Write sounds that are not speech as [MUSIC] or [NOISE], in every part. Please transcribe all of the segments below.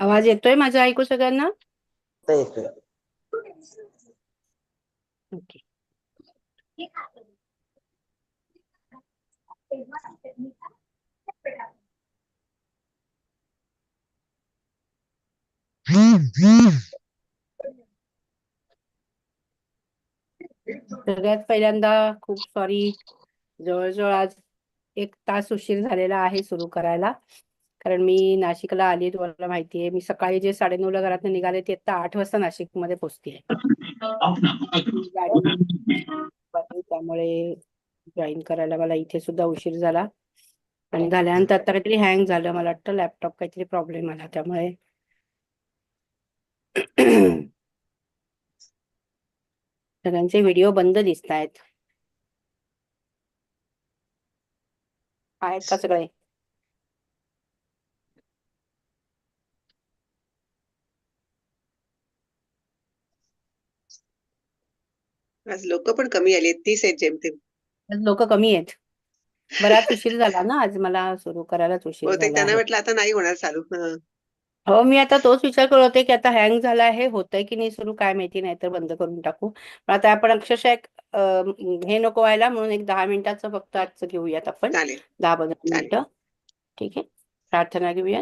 आवाज येतोय माझा ऐकू सगळ्यांना? ओके ये क्या करें? तेव्हा त्यांनी काय? सगळ्यात पहिल्यांदा खूप सॉरी जवळजवळ आज एक तास उशीर झालेला आहे सुरू करायला. कारण मी नाशिकला आली तुम्हाला माहिती आहे. मी सकाळी जे साडे नऊला घरातून निघाले ते आता आठ वाजता नाशिकमध्ये पोहोचते त्यामुळे जॉईन करायला मला इथे सुद्धा उशीर झाला. आणि झाल्यानंतर आता काहीतरी हँग झालं. मला वाटतं लॅपटॉप काहीतरी प्रॉब्लेम आला त्यामुळे. सगळ्यांचे व्हिडिओ बंद दिसत आहेत आहेत का सगळे? आज लोक पण कमी आली तीस आहेत जेमतेम. लोक कमी आहेत. बराच उशीर झाला ना आज मला सुरू करायलाच उशीर त्यांना. म्हटलं आता नाही होणार चालू. हं. मी आता तोच विचार करत होते की आता हँग झाला आहे होतंय की नाही सुरू काय माहिती नाही तर बंद करून टाकू. पण आता आपण अक्षरशः एक अं, हे नको व्हायला म्हणून एक दहा मिनिटाचं फक्त आजचं घेऊयात आपण. चालेल. दहा पंधरा चालेल. मिनिटं. ठीक आहे. प्रार्थना घेऊया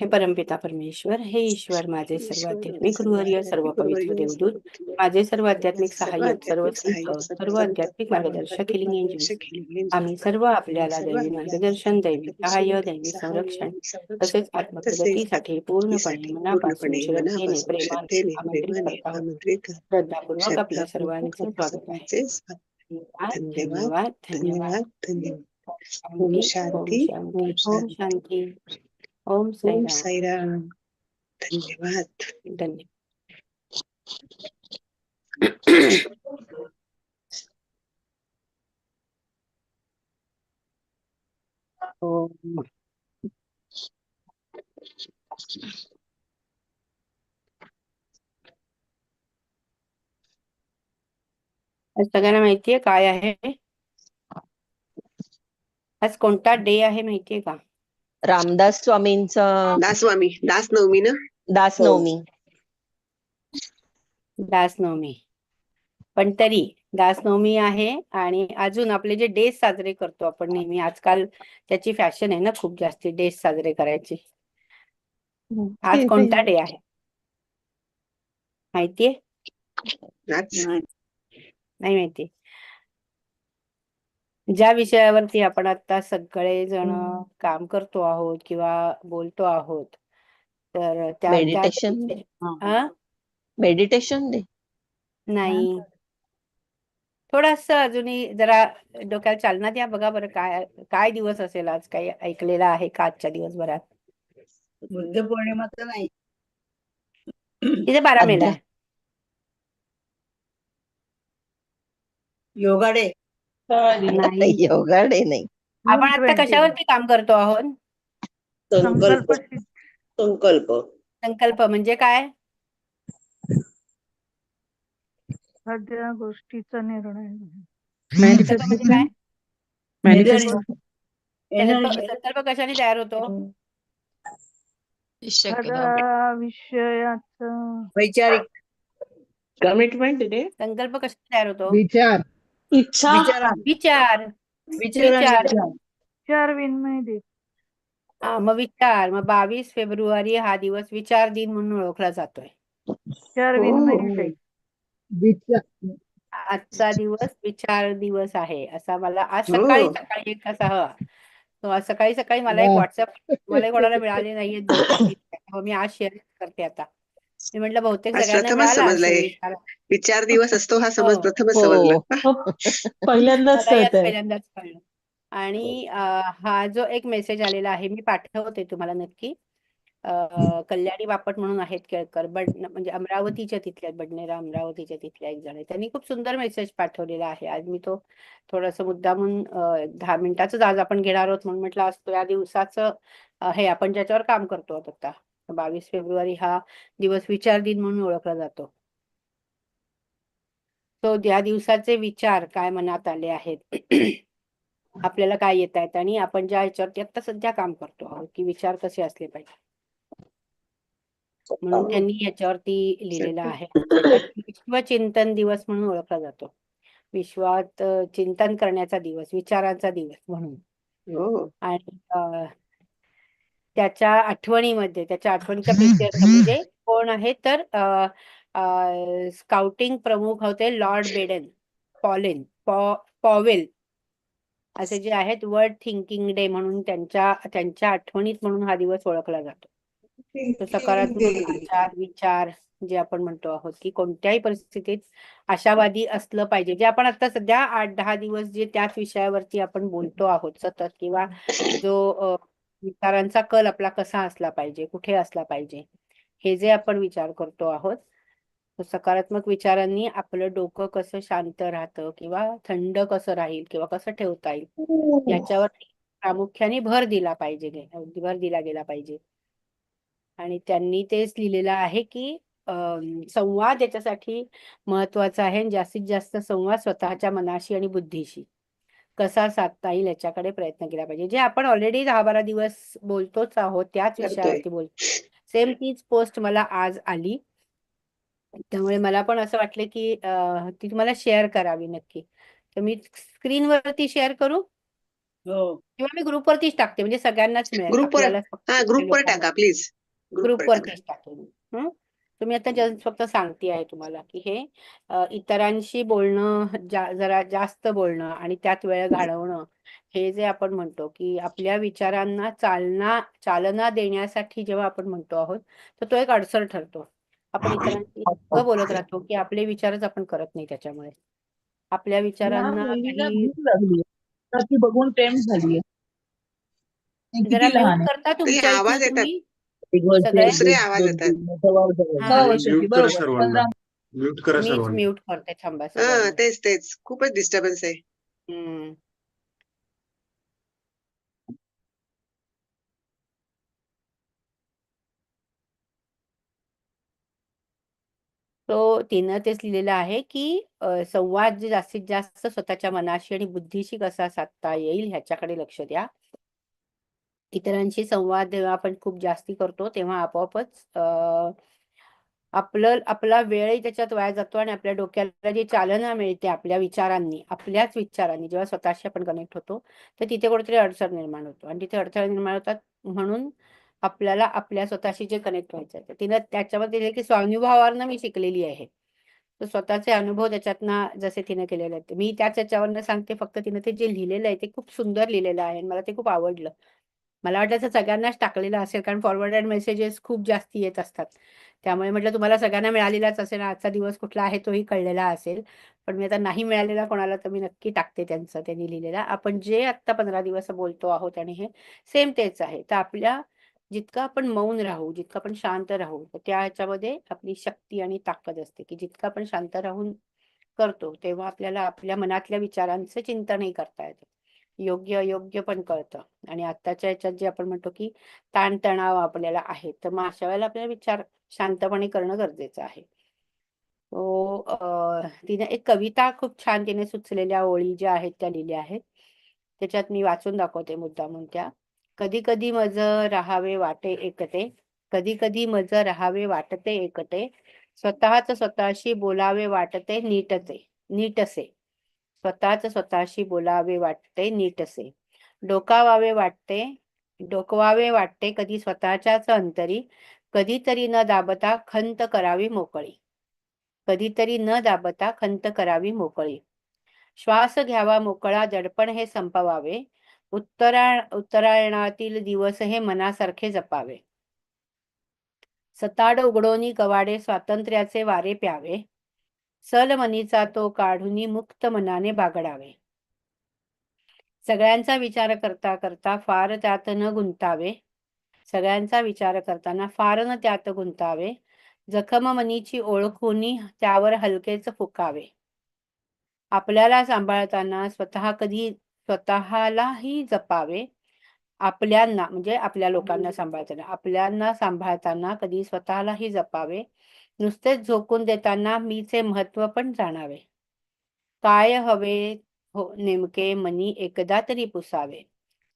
हे परमपिता परमेश्वर हे ईश्वर माझे सर्व आध्यात्मिक गृहर्य सर्व पवित्र देवदूत माझे सर्व आध्यात्मिक सहाय्यक सर्व सर्व आध्यात्मिक मार्गदर्शक हिलिंग आम्ही सर्व आपल्याला दैवी मार्गदर्शन दैवी सहाय्य दैवी संरक्षण तसेच आत्मप्रगतीसाठी पूर्णपणे मनापासून श्रद्धेने प्रेमाने. श्रद्धापूर्वक आपल्या सर्वांचे स्वागत आहे. धन्यवाद धन्यवाद धन्यवाद. ओम शांती. ओम शांती. ओम शांती ओम ओम साईराम। साईराम। धन्यवाद। धन्यवाद ओम। सगळ्यांना माहितीये काय आहे? आज कोणता डे आहे माहितीये का? रामदास स्वामींचं दास स्वामी दास नवमी ना? दास हो. नवमी. दासनवमी पण तरी दासनवमी आहे आणि अजून आपले जे डेज साजरे करतो आपण नेहमी आजकाल त्याची फॅशन आहे ना खूप जास्ती डेज साजरे करायची. आज कोणता डे आहे? माहितीये? आज. नाही माहिती. ज्या विषयावरती आपण आता सगळे जण हम्म. काम करतो आहोत किंवा बोलतो आहोत तर त्या त्या- मेडिटेशन? हा? मेडिटेशन डे नाही. थोडस अजूनही जरा डोक्याला चालना द्या बघा बरं काय काय दिवस असेल आज काही ऐकलेला आहे का आजच्या दिवसभरात? बुद्ध पौर्णिमाचं नाही. तिथे बारा मेला अध्या- आहे योगा डे. नाही योगा डे नाही. आपण आता कशावरती काम करतो आहोत? संकल्प. संकल्प. संकल्प म्हणजे काय? एखाद्या गोष्टीचा निर्णय संकल्प म्हणजे संकल्प कशाने तयार होतो? विषयाचा. वैचारिक. कमिटमेंट डे संकल्प कशाने तयार होतो? विचार. विचारा. विचार. विचार विचार. विचार. विनिमय दे हा मग विचार. मग बावीस फेब्रुवारी हा दिवस विचार दिन म्हणून ओळखला जातोय. विचार हो. विचार. आजचा दिवस विचार दिवस आहे. असा मला आज हो. सकाळी सकाळी एक असा तो आज सकाळी सकाळी मला एक वा. व्हॉट्सअप मला कोणाला मिळाले नाहीये दोन तीन. मग मी आज शेअर करते आता. मी म्हटलं बहुतेक सगळ्यांना समजलंय. विचार. दिवस असतो हा समज हो. प्रथमच हो. समजला. पहिल्यांदाच पहिल्यांदाच कळलं. आणि हा. जो एक मेसेज आलेला आहे मी पाठवते तुम्हाला नक्की. कल्याणी बापट म्हणून आहेत केळकर बड म्हणजे अमरावतीच्या तिथल्या बडनेरा अमरावतीच्या तिथल्या एक जण आहे त्यांनी खूप सुंदर मेसेज पाठवलेला आहे. आज मी तो थोडंसं मुद्दामून अं, दहा मिनिटाचंच आज आपण घेणार आहोत म्हणून म्हटलं आज तो या दिवसाचं हे आपण ज्याच्यावर काम करतो आहोत आता. बावीस फेब्रुवारी हा दिवस विचार दिन म्हणून ओळखला जातो. तो या दिवसाचे विचार काय मनात आले आहेत? [CLEARS THROAT] आपल्याला काय येत आहेत? आणि आपण ज्या ह्याच्यावरती आता सध्या काम करतो आहोत की विचार कसे असले पाहिजे? म्हणून त्यांनी याच्यावरती लिहिलेलं आहे. विश्वचिंतन दिवस म्हणून ओळखला जातो. विश्वात चिंतन करण्याचा दिवस विचारांचा दिवस म्हणून. हो. आणि त्याच्या आठवणीमध्ये त्याच्या आठवणीचा प्रित्यर्थ म्हणजे कोण आहे तर अ, अ, स्काउटिंग प्रमुख होते लॉर्ड बेडन पॉलिन पॉ पॉवेल असे जे आहेत वर्ल्ड थिंकिंग डे म्हणून त्यांच्या त्यांच्या आठवणीत म्हणून हा दिवस ओळखला जातो. तो सकारात्मक विचार विचार जे आपण म्हणतो आहोत की कोणत्याही परिस्थितीत आशावादी असलं पाहिजे. जे आपण आता सध्या आठ दहा दिवस जे त्याच विषयावरती आपण बोलतो आहोत सतत किंवा जो विचारांचा कल आपला कसा असला पाहिजे कुठे असला पाहिजे हे जे आपण विचार करतो आहोत तो सकारात्मक विचारांनी आपलं डोकं कसं शांत राहतं किंवा थंड कसं राहील किंवा कसं ठेवता येईल याच्यावर प्रामुख्याने भर दिला पाहिजे भर दिला गेला पाहिजे. आणि त्यांनी तेच लिहिलेलं आहे की संवाद याच्यासाठी महत्त्वाचा आहे जास्तीत जास्त संवाद स्वतःच्या मनाशी आणि बुद्धीशी. कसा साधता येईल याच्याकडे प्रयत्न केला पाहिजे. जे आपण ऑलरेडी दहा बारा दिवस बोलतोच आहोत त्याच. विषयावरती बोलतो सेम तीच पोस्ट मला आज आली. त्यामुळे मला पण असं वाटलं की ती तुम्हाला शेअर करावी नक्की. तर मी स्क्रीनवरती शेअर करू? हो. किंवा मी ग्रुपवरतीच टाकते म्हणजे सगळ्यांनाच मिळेल ग्रुपवर. टाका प्लीज ग्रुपवरतीच टाकेन हं? तुम्ही आता जस्ट फक्त सांगते आहे तुम्हाला की हे इतरांशी बोलणं जा, जरा जास्त बोलणं आणि त्यात वेळ घालवणं हे जे आपण म्हणतो की आपल्या विचारांना चालना चालना देण्यासाठी जेव्हा आपण म्हणतो आहोत तर तो एक अडसर ठरतो. आपण इतरांशी इतकं बोलत राहतो की आपले विचारच आपण करत नाही त्याच्यामुळे. आपल्या विचारांना काही लागली तर ती बघून टेम झाली जरा करता तुमच्या दुसरे आवाज येतात. हा, म्यूट करा सर्वांना. म्यूट करते थांबा हा. तेच तेच. खूपच डिस्टर्बन्स आहे. हम्म. तो तिनं तेच लिहिलेलं आहे की संवाद जे जास्तीत जास्त स्वतःच्या मनाशी आणि बुद्धीशी कसा साधता येईल ह्याच्याकडे लक्ष द्या. इतरांशी संवाद जेव्हा आपण खूप जास्ती करतो तेव्हा आपोआपच आपलं आपला वेळही त्याच्यात वाया जातो आणि आपल्या डोक्याला जी चालना मिळते आपल्या विचारांनी आपल्याच विचारांनी जेव्हा स्वतःशी आपण कनेक्ट होतो तर तिथे कुठेतरी अडचण निर्माण होतो आणि तिथे अडथळे निर्माण होतात म्हणून आपल्याला आपल्या स्वतःशी जे कनेक्ट व्हायचं आहे तिनं त्याच्यामध्ये की स्वानुभवावरनं मी शिकलेली आहे. तर स्वतःचे अनुभव त्याच्यातनं जसे तिने केलेले आहेत मी त्याच त्याच्यावरनं सांगते फक्त तिनं ते जे लिहिलेलं आहे ते खूप सुंदर लिहिलेलं आहे आणि मला ते खूप आवडलं. मला वाटतं तर सगळ्यांनाच टाकलेलं असेल कारण फॉरवर्डेड मेसेजेस खूप जास्ती येत असतात. त्यामुळे म्हटलं तुम्हाला सगळ्यांना मिळालेलाच असेल आजचा दिवस कुठला आहे तोही कळलेला असेल. पण मी आता नाही मिळालेला कोणाला तर मी नक्की टाकते त्यांचं त्यांनी लिहिलेला. आपण जे आत्ता पंधरा दिवस बोलतो आहोत आणि हे सेम तेच आहे. तर आपल्या जितकं आपण मौन राहू जितकं आपण शांत राहू तर त्या ह्याच्यामध्ये आपली शक्ती आणि ताकद असते की जितकं आपण शांत राहून करतो तेव्हा आपल्याला आपल्या मनातल्या विचारांचं चिंतनही करता येतं. योग्य अयोग्य पण कळतं. आणि आत्ताच्या याच्यात जे आपण म्हणतो की ताणतणाव आपल्याला आहे तर मग अशा वेळेला आपल्याला विचार शांतपणे करणं गरजेचं आहे. तो तिने एक कविता खूप छान तिने सुचलेल्या ओळी ज्या आहेत त्या लिहिल्या आहेत. त्याच्यात मी वाचून दाखवते मुद्दा म्हणून त्या. कधी कधी मज राहावे वाटे एकटे कधी कधी मज राहावे वाटते एकटे. स्वतःच स्वतःशी बोलावे वाटते नीटते नीटसे. स्वतःच स्वतःशी बोलावे वाटते नीट असे. डोकावावे वाटते डोकवावे वाटते कधी स्वतःच्याच अंतरी कधीतरी न दाबता खंत करावी मोकळी. कधीतरी न दाबता खंत करावी मोकळी. श्वास घ्यावा मोकळा दडपण हे संपवावे. उत्तरायण उत्तरायणातील दिवस हे मनासारखे जपावे. सताड उघडोनी कवाडे स्वातंत्र्याचे वारे प्यावे. सलमनीचा तो काढून मुक्त मनाने बागडावे. सगळ्यांचा विचार करता करता फार त्यात न गुंतावे. सगळ्यांचा विचार करताना फार न त्यात गुंतावे. जखम मनीची ओळखूनी त्यावर हलकेच फुकावे. आपल्याला सांभाळताना स्वतः कधी स्वतःलाही जपावे. आपल्यांना म्हणजे आपल्या लोकांना सांभाळताना आपल्यांना सांभाळताना कधी स्वतःलाही जपावे. नुसतेच झोकून देताना मीचे महत्त्व पण जाणावे. काय हवे हो नेमके मनी एकदा तरी पुसावे.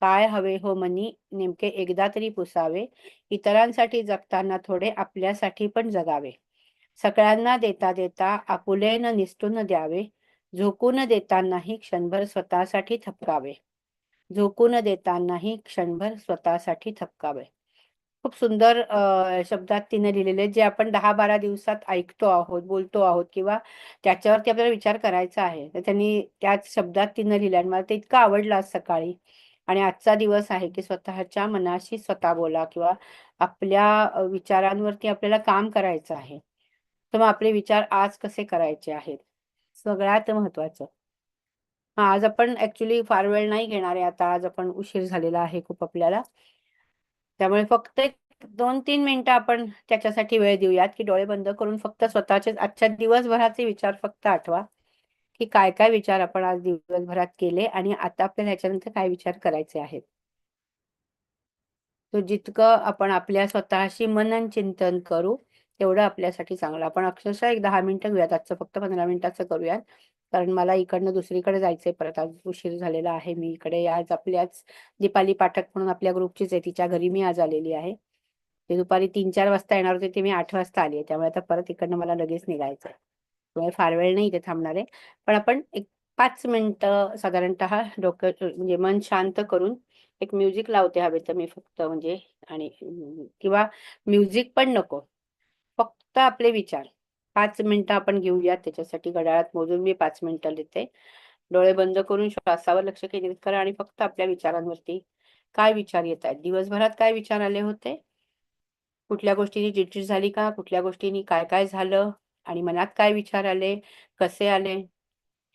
काय हवे हो मनी नेमके एकदा तरी पुसावे. इतरांसाठी जगताना थोडे आपल्यासाठी पण जगावे. सगळ्यांना देता देता आपुलेनं निसटून द्यावे. झोकून देतानाही क्षणभर स्वतःसाठी थपकावे. झोकून देतानाही क्षणभर स्वतःसाठी थपकावे. खूप सुंदर शब्दात तिने लिहिलेले जे आपण दहा बारा दिवसात ऐकतो आहोत बोलतो आहोत किंवा त्याच्यावरती आपल्याला विचार करायचा आहे. तर त्यांनी त्याच शब्दात तिने लिहिले आणि मला ते इतकं आवडलं आज सकाळी. आणि आजचा दिवस आहे की स्वतःच्या मनाशी स्वतः बोला किंवा आपल्या विचारांवरती आपल्याला काम करायचं आहे. तर मग आपले विचार आज कसे करायचे आहेत? सगळ्यात महत्वाचं हा आज आपण ऍक्च्युली फार वेळ नाही घेणार आहे. आता आज आपण उशीर झालेला आहे खूप आपल्याला. त्यामुळे फक्त एक दोन तीन मिनिटं आपण त्याच्यासाठी वेळ देऊयात की डोळे बंद करून फक्त स्वतःचे आजच्या दिवसभराचे विचार फक्त आठवा की काय काय विचार आपण आज दिवसभरात केले आणि आता आपल्याला ह्याच्यानंतर काय विचार करायचे आहेत. तो जितकं आपण आपल्या स्वतःशी मनन चिंतन करू तेवढं आपल्यासाठी चांगलं. आपण अक्षरशः एक दहा मिनिटं घेऊयात. आजचं फक्त पंधरा मिनिटाचं करूयात. कारण मला इकडनं दुसरीकडे जायचंय परत. आज उशीर झालेला आहे. मी इकडे आज आपल्याच दीपाली पाठक म्हणून आपल्या ग्रुपचीच आहे. तिच्या घरी मी आज आलेली आहे. ते दुपारी तीन चार वाजता येणार होते. ते मी आठ वाजता आली आहे. त्यामुळे आता परत इकडनं मला लगेच निघायचं आहे त्यामुळे फार वेळ नाही इथे थांबणार आहे. पण आपण एक पाच मिनिटं साधारणतः डोकं म्हणजे मन शांत करून एक म्युझिक लावते हवे तर मी फक्त म्हणजे आणि किंवा म्युझिक पण नको. फक्त आपले विचार. पाच मिनिटं आपण घेऊया त्याच्यासाठी घड्याळात मोजून मी पाच मिनिटं देते डोळे बंद करून श्वासावर लक्ष केंद्रित करा आणि फक्त आपल्या विचारांवरती काय विचार येत आहेत? दिवसभरात काय विचार आले होते? कुठल्या गोष्टींनी चिडचिड झाली का? कुठल्या गोष्टींनी काय काय झालं? आणि मनात काय विचार आले? कसे आले?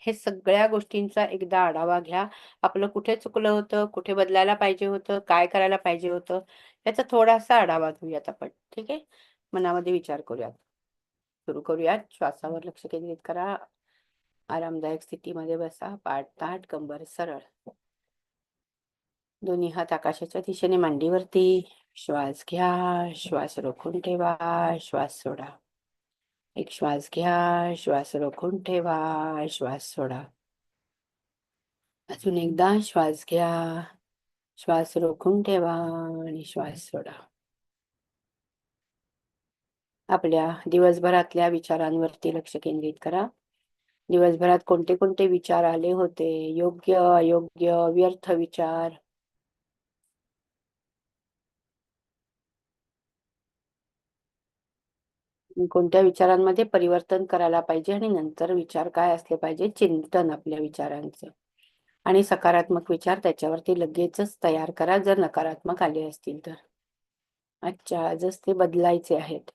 हे सगळ्या गोष्टींचा एकदा आढावा घ्या. आपलं कुठे चुकलं होतं? कुठे बदलायला पाहिजे होतं? काय करायला पाहिजे होतं? याचा थोडासा आढावा घेऊयात आपण. ठीक आहे? मनामध्ये विचार करूयात. सुरू करूयात. श्वासावर लक्ष केंद्रित करा. आरामदायक स्थितीमध्ये बसा. पाठ ताट कंबर सरळ. दोन्ही हात आकाशाच्या दिशेने मांडीवरती. श्वास घ्या. श्वास रोखून ठेवा. श्वास सोडा. एक श्वास घ्या. श्वास रोखून ठेवा. श्वास सोडा. अजून एकदा श्वास घ्या. श्वास रोखून ठेवा आणि श्वास सोडा. आपल्या दिवसभरातल्या विचारांवरती लक्ष केंद्रित करा. दिवसभरात कोणते कोणते विचार आले होते? योग्य अयोग्य व्यर्थ विचार. कोणत्या विचारांमध्ये परिवर्तन करायला पाहिजे आणि नंतर विचार काय असले पाहिजे? चिंतन आपल्या विचारांचं. आणि सकारात्मक विचार त्याच्यावरती लगेचच तयार करा जर नकारात्मक आले असतील तर. अच्छा आजच ते बदलायचे आहेत.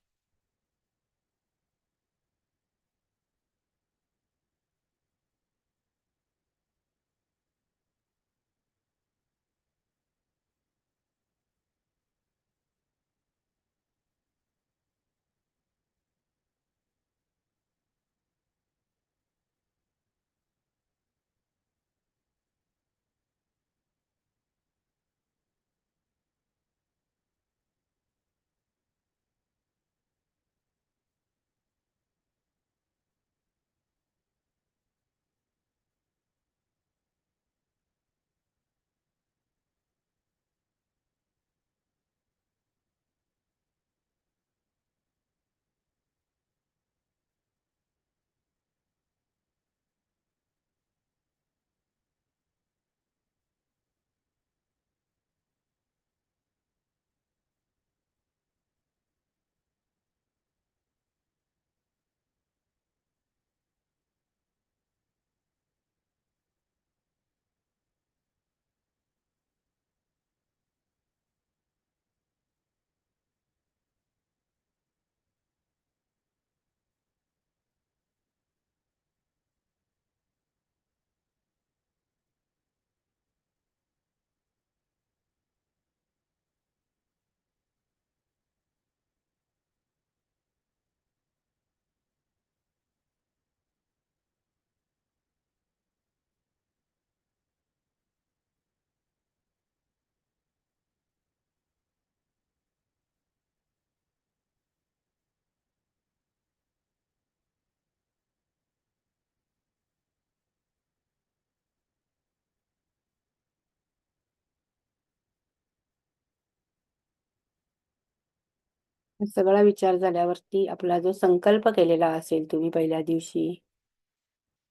सगळा विचार झाल्यावरती आपला जो संकल्प केलेला असेल तुम्ही पहिल्या दिवशी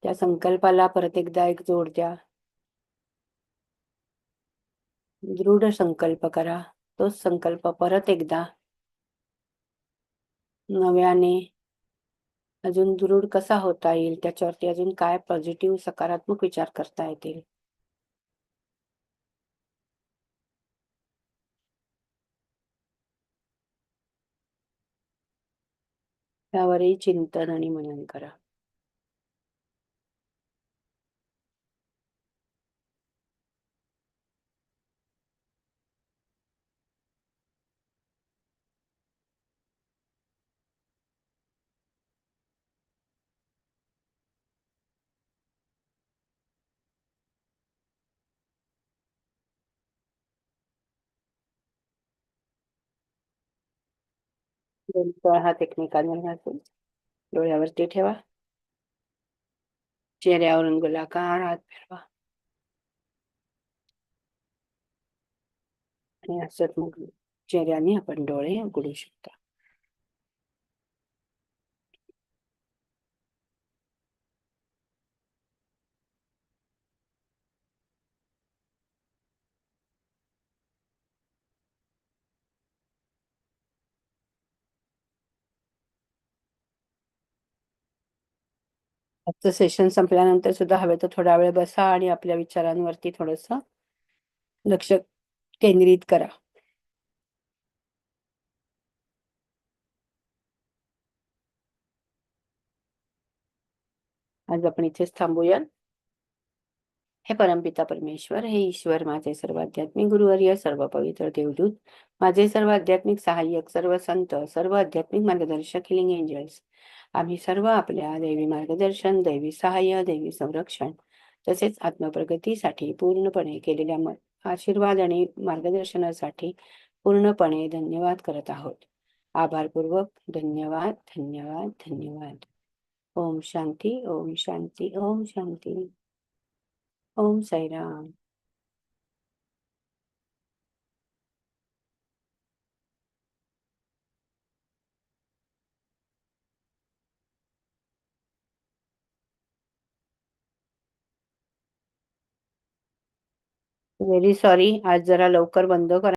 त्या संकल्पाला परत एकदा एक जोड द्या. दृढ संकल्प करा. तोच संकल्प परत एकदा नव्याने अजून दृढ कसा होता येईल त्याच्यावरती अजून काय पॉझिटिव्ह सकारात्मक विचार करता येतील? त्यावरही चिंतन आणि मनन करा. हात एकमेकांवर घालून डोळ्यावरती ठेवा. चेहऱ्यावरून गोलाकार हात फिरवा. आणि असत मग चेहऱ्याने आपण डोळे उघडू शकता. आजचं सेशन संपल्यानंतर सुद्धा हवे तर थोडा वेळ बसा आणि आपल्या विचारांवरती थोडस लक्ष केंद्रित करा. आज आपण इथेच थांबूया हे परमपिता परमेश्वर हे ईश्वर माझे सर्व आध्यात्मिक गुरुवर्य सर्व पवित्र देवदूत माझे सर्व आध्यात्मिक सहाय्यक सर्व संत सर्व आध्यात्मिक मार्गदर्शक हिलिंग एंजल्स आम्ही सर्व आपल्या दैवी मार्गदर्शन दैवी सहाय्य दैवी संरक्षण तसेच आत्मप्रगतीसाठी पूर्णपणे केलेल्या म- आशीर्वाद आणि मार्गदर्शनासाठी पूर्णपणे धन्यवाद करत आहोत. आभारपूर्वक धन्यवाद धन्यवाद धन्यवाद. ओम शांती ओम शांती ओम शांती. ओम साईराम व्हेरी सॉरी आज जरा लवकर बंद करा.